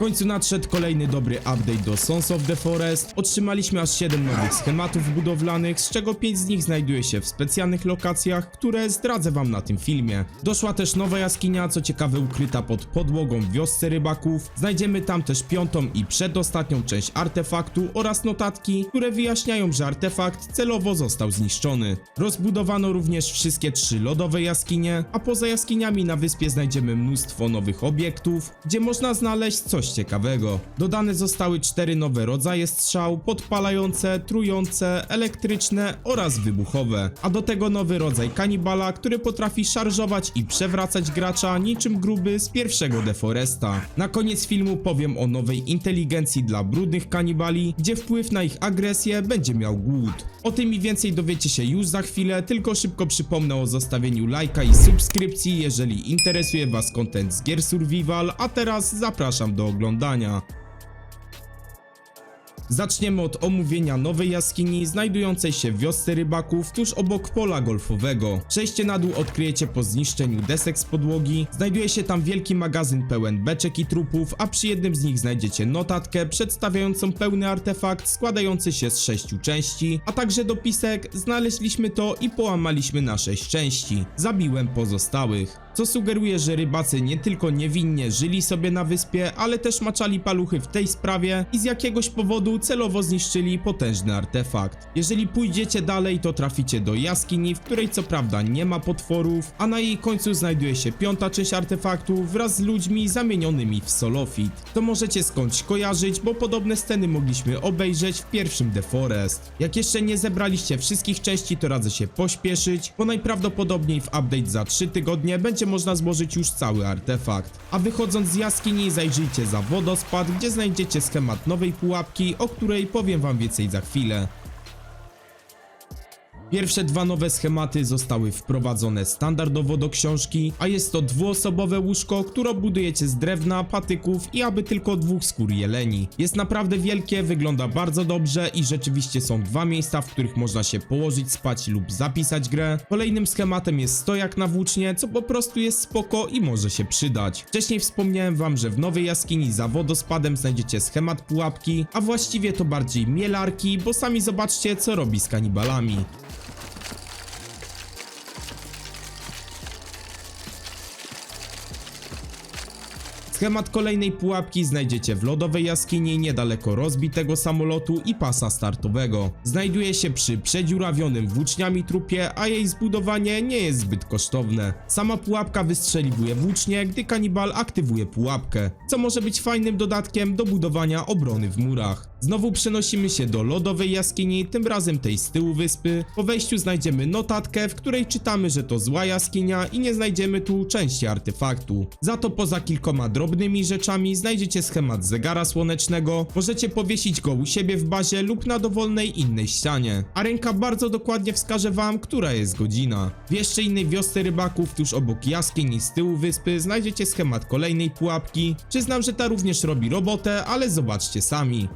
końcu nadszedł kolejny dobry update do Sons of the Forest. Otrzymaliśmy aż 7 nowych schematów budowlanych, z czego 5 z nich znajduje się w specjalnych lokacjach, które zdradzę wam na tym filmie. Doszła też nowa jaskinia, co ciekawe ukryta pod podłogą w wiosce rybaków. Znajdziemy tam też piątą i przedostatnią część artefaktu oraz notatki, które wyjaśniają, że artefakt celowo został zniszczony. Rozbudowano również wszystkie trzy lodowe jaskinie, a poza jaskiniami na wyspie znajdziemy mnóstwo nowych obiektów, gdzie można znaleźć coś ciekawego. Dodane zostały cztery nowe rodzaje strzał, podpalające, trujące, elektryczne oraz wybuchowe, a do tego nowy rodzaj kanibala, który potrafi szarżować i przewracać gracza niczym gruby z pierwszego Deforesta. Na koniec filmu powiem o nowej inteligencji dla brudnych kanibali, gdzie wpływ na ich agresję będzie miał głód. O tym i więcej dowiecie się już za chwilę, tylko szybko przypomnę o zostawieniu lajka i subskrypcji, jeżeli interesuje was content z gier survival, a teraz zapraszam do oglądania. Zaczniemy od omówienia nowej jaskini znajdującej się w wiosce rybaków tuż obok pola golfowego. Przejście na dół odkryjecie po zniszczeniu desek z podłogi. Znajduje się tam wielki magazyn pełen beczek i trupów, a przy jednym z nich znajdziecie notatkę przedstawiającą pełny artefakt składający się z sześciu części, a także dopisek znaleźliśmy to i połamaliśmy na sześć części. Zabiłem pozostałych. Co sugeruje, że rybacy nie tylko niewinnie żyli sobie na wyspie, ale też maczali paluchy w tej sprawie i z jakiegoś powodu celowo zniszczyli potężny artefakt. Jeżeli pójdziecie dalej, to traficie do jaskini, w której co prawda nie ma potworów, a na jej końcu znajduje się piąta część artefaktu wraz z ludźmi zamienionymi w solofit. To możecie skądś kojarzyć, bo podobne sceny mogliśmy obejrzeć w pierwszym The Forest. Jak jeszcze nie zebraliście wszystkich części, to radzę się pośpieszyć, bo najprawdopodobniej w update za 3 tygodnie będzie można złożyć już cały artefakt. A wychodząc z jaskini zajrzyjcie za wodospad, gdzie znajdziecie schemat nowej pułapki, o której powiem wam więcej za chwilę. Pierwsze dwa nowe schematy zostały wprowadzone standardowo do książki, a jest to dwuosobowe łóżko, które budujecie z drewna, patyków i aby tylko dwóch skór jeleni. Jest naprawdę wielkie, wygląda bardzo dobrze i rzeczywiście są dwa miejsca, w których można się położyć, spać lub zapisać grę. Kolejnym schematem jest stojak na włócznie, co po prostu jest spoko i może się przydać. Wcześniej wspomniałem wam, że w nowej jaskini za wodospadem znajdziecie schemat pułapki, a właściwie to bardziej mielarki, bo sami zobaczcie co robi z kanibalami. Schemat kolejnej pułapki znajdziecie w lodowej jaskini niedaleko rozbitego samolotu i pasa startowego. Znajduje się przy przedziurawionym włóczniami trupie, a jej zbudowanie nie jest zbyt kosztowne. Sama pułapka wystrzeliwuje włócznie, gdy kanibal aktywuje pułapkę, co może być fajnym dodatkiem do budowania obrony w murach. Znowu przenosimy się do lodowej jaskini, tym razem tej z tyłu wyspy. Po wejściu znajdziemy notatkę, w której czytamy, że to zła jaskinia i nie znajdziemy tu części artefaktu. Za to poza kilkoma drobnymi rzeczami znajdziecie schemat zegara słonecznego, możecie powiesić go u siebie w bazie lub na dowolnej innej ścianie. A ręka bardzo dokładnie wskaże wam, która jest godzina. W jeszcze innej wiosce rybaków, tuż obok jaskini z tyłu wyspy, znajdziecie schemat kolejnej pułapki. Przyznam, że ta również robi robotę, ale zobaczcie sami.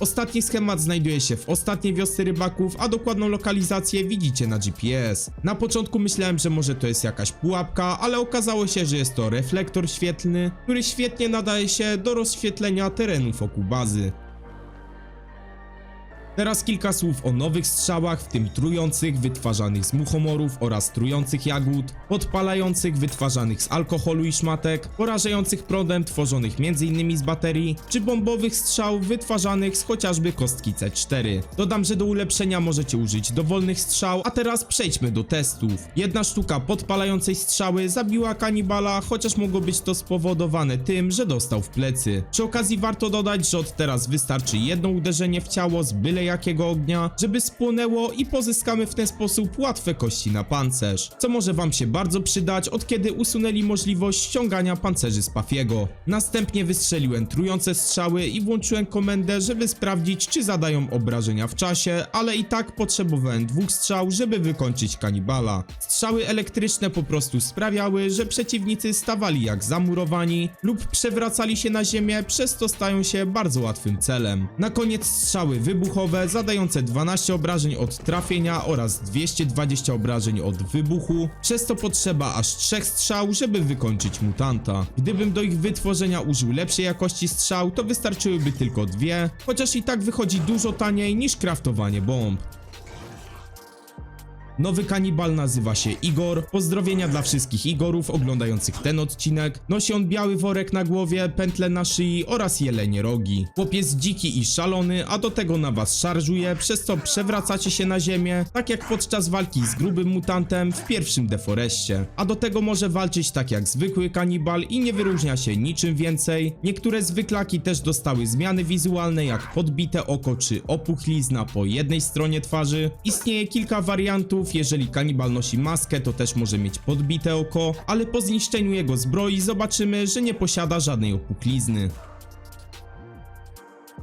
Ostatni schemat znajduje się w ostatniej wiosce rybaków, a dokładną lokalizację widzicie na GPS. Na początku myślałem, że może to jest jakaś pułapka, ale okazało się, że jest to reflektor świetlny, który świetnie nadaje się do rozświetlenia terenu wokół bazy. Teraz kilka słów o nowych strzałach, w tym trujących wytwarzanych z muchomorów oraz trujących jagód, podpalających wytwarzanych z alkoholu i szmatek, porażających prądem tworzonych m.in. z baterii, czy bombowych strzał wytwarzanych z chociażby kostki C4. Dodam, że do ulepszenia możecie użyć dowolnych strzał, a teraz przejdźmy do testów. Jedna sztuka podpalającej strzały zabiła kanibala, chociaż mogło być to spowodowane tym, że dostał w plecy. Przy okazji warto dodać, że od teraz wystarczy jedno uderzenie w ciało z byle jakiego ognia, żeby spłonęło i pozyskamy w ten sposób łatwe kości na pancerz, co może wam się bardzo przydać od kiedy usunęli możliwość ściągania pancerzy z Pafiego. Następnie wystrzeliłem trujące strzały i włączyłem komendę, żeby sprawdzić czy zadają obrażenia w czasie, ale i tak potrzebowałem dwóch strzał, żeby wykończyć kanibala. Strzały elektryczne po prostu sprawiały, że przeciwnicy stawali jak zamurowani lub przewracali się na ziemię, przez to stają się bardzo łatwym celem. Na koniec strzały wybuchowe, zadające 12 obrażeń od trafienia oraz 220 obrażeń od wybuchu, przez to potrzeba aż 3 strzał, żeby wykończyć mutanta. Gdybym do ich wytworzenia użył lepszej jakości strzał, to wystarczyłyby tylko dwie, chociaż i tak wychodzi dużo taniej niż kraftowanie bomb. Nowy kanibal nazywa się Igor. Pozdrowienia dla wszystkich Igorów oglądających ten odcinek. Nosi on biały worek na głowie, pętle na szyi oraz jelenie rogi. Chłop dziki i szalony, a do tego na was szarżuje, przez co przewracacie się na ziemię, tak jak podczas walki z grubym mutantem w pierwszym deforeście. A do tego może walczyć tak jak zwykły kanibal i nie wyróżnia się niczym więcej. Niektóre zwyklaki też dostały zmiany wizualne jak podbite oko czy opuchlizna po jednej stronie twarzy. Istnieje kilka wariantów, jeżeli kanibal nosi maskę, to też może mieć podbite oko, ale po zniszczeniu jego zbroi zobaczymy, że nie posiada żadnej opuchlizny.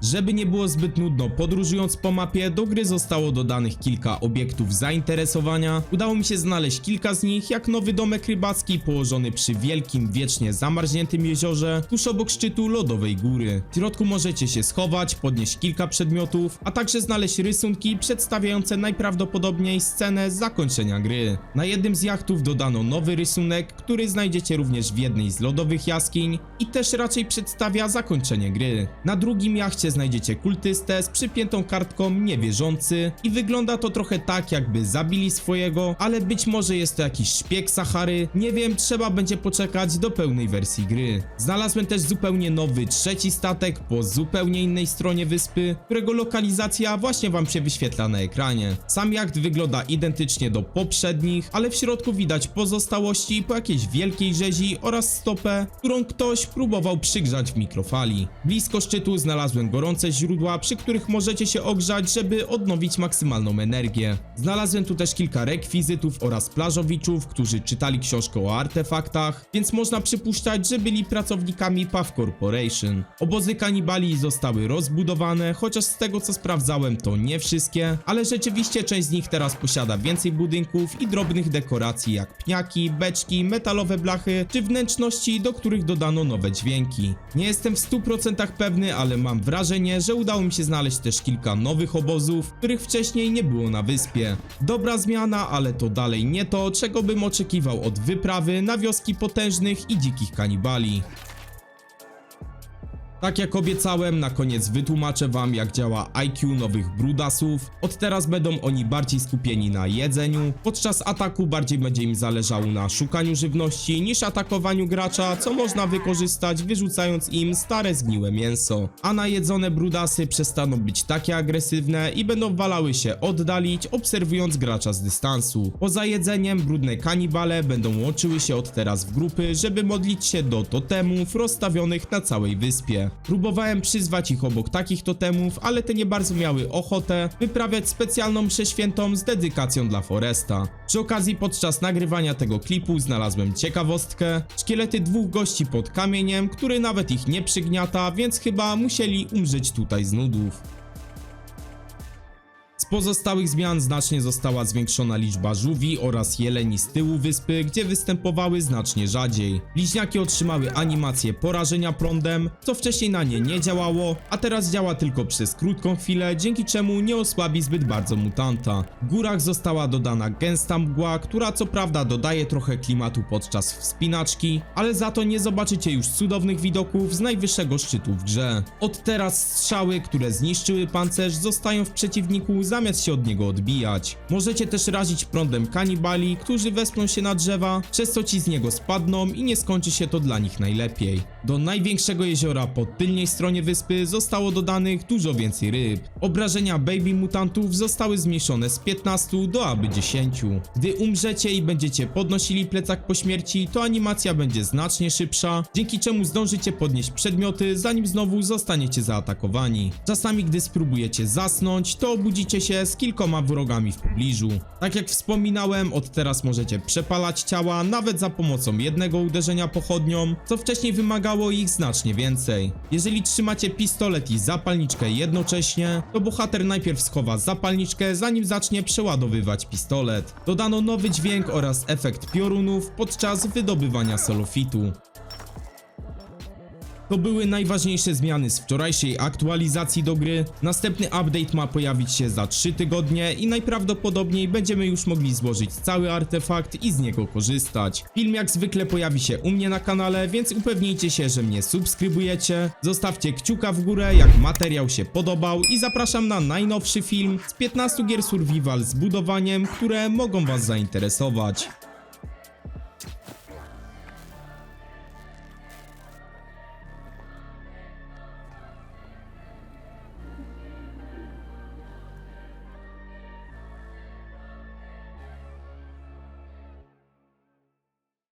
Żeby nie było zbyt nudno podróżując po mapie, do gry zostało dodanych kilka obiektów zainteresowania. Udało mi się znaleźć kilka z nich, jak nowy domek rybacki położony przy wielkim, wiecznie zamarzniętym jeziorze, tuż obok szczytu lodowej góry. W środku możecie się schować, podnieść kilka przedmiotów, a także znaleźć rysunki przedstawiające najprawdopodobniej scenę zakończenia gry. Na jednym z jachtów dodano nowy rysunek, który znajdziecie również w jednej z lodowych jaskiń i też raczej przedstawia zakończenie gry. Na drugim jachcie znajdziecie kultystę z przypiętą kartką niewierzący i wygląda to trochę tak jakby zabili swojego, ale być może jest to jakiś szpieg Sahary, nie wiem, trzeba będzie poczekać do pełnej wersji gry. Znalazłem też zupełnie nowy trzeci statek po zupełnie innej stronie wyspy, którego lokalizacja właśnie wam się wyświetla na ekranie. Sam jacht wygląda identycznie do poprzednich, ale w środku widać pozostałości po jakiejś wielkiej rzezi oraz stopę, którą ktoś próbował przygrzać w mikrofali. Blisko szczytu znalazłem gorące źródła, przy których możecie się ogrzać, żeby odnowić maksymalną energię. Znalazłem tu też kilka rekwizytów oraz plażowiczów, którzy czytali książkę o artefaktach, więc można przypuszczać, że byli pracownikami PAW Corporation. Obozy kanibali zostały rozbudowane, chociaż z tego co sprawdzałem to nie wszystkie, ale rzeczywiście część z nich teraz posiada więcej budynków i drobnych dekoracji jak pniaki, beczki, metalowe blachy czy wnętrzności, do których dodano nowe dźwięki. Nie jestem w 100% pewny, ale mam wrażenie, że udało mi się znaleźć też kilka nowych obozów, których wcześniej nie było na wyspie. Dobra zmiana, ale to dalej nie to, czego bym oczekiwał od wyprawy na wioski potężnych i dzikich kanibali. Tak jak obiecałem, na koniec wytłumaczę wam jak działa IQ nowych brudasów. Od teraz będą oni bardziej skupieni na jedzeniu. Podczas ataku bardziej będzie im zależało na szukaniu żywności niż atakowaniu gracza, co można wykorzystać wyrzucając im stare zgniłe mięso. A najedzone brudasy przestaną być takie agresywne i będą walały się oddalić, obserwując gracza z dystansu. Poza jedzeniem brudne kanibale będą łączyły się od teraz w grupy, żeby modlić się do totemów rozstawionych na całej wyspie. Próbowałem przyzwać ich obok takich totemów, ale te nie bardzo miały ochotę wyprawiać specjalną mszę świętą z dedykacją dla Foresta. Przy okazji podczas nagrywania tego klipu znalazłem ciekawostkę, szkielety dwóch gości pod kamieniem, który nawet ich nie przygniata, więc chyba musieli umrzeć tutaj z nudów. Z pozostałych zmian znacznie została zwiększona liczba żółwi oraz jeleni z tyłu wyspy, gdzie występowały znacznie rzadziej. Bliźniaki otrzymały animację porażenia prądem, co wcześniej na nie nie działało, a teraz działa tylko przez krótką chwilę, dzięki czemu nie osłabi zbyt bardzo mutanta. W górach została dodana gęsta mgła, która co prawda dodaje trochę klimatu podczas wspinaczki, ale za to nie zobaczycie już cudownych widoków z najwyższego szczytu w grze. Od teraz strzały, które zniszczyły pancerz zostają w przeciwniku zamiast się od niego odbijać. Możecie też razić prądem kanibali, którzy wespną się na drzewa, przez co ci z niego spadną i nie skończy się to dla nich najlepiej. Do największego jeziora po tylnej stronie wyspy zostało dodanych dużo więcej ryb. Obrażenia baby mutantów zostały zmniejszone z 15 do aby 10. Gdy umrzecie i będziecie podnosili plecak po śmierci, to animacja będzie znacznie szybsza, dzięki czemu zdążycie podnieść przedmioty, zanim znowu zostaniecie zaatakowani. Czasami gdy spróbujecie zasnąć, to obudzicie się z kilkoma wrogami w pobliżu. Tak jak wspominałem, od teraz możecie przepalać ciała nawet za pomocą jednego uderzenia pochodnią, co wcześniej wymagało ich znacznie więcej. Jeżeli trzymacie pistolet i zapalniczkę jednocześnie, to bohater najpierw schowa zapalniczkę, zanim zacznie przeładowywać pistolet. Dodano nowy dźwięk oraz efekt piorunów podczas wydobywania solofitu. To były najważniejsze zmiany z wczorajszej aktualizacji do gry. Następny update ma pojawić się za 3 tygodnie i najprawdopodobniej będziemy już mogli złożyć cały artefakt i z niego korzystać. Film jak zwykle pojawi się u mnie na kanale, więc upewnijcie się, że mnie subskrybujecie. Zostawcie kciuka w górę, jak materiał się podobał i zapraszam na najnowszy film z 15 gier survival z budowaniem, które mogą was zainteresować.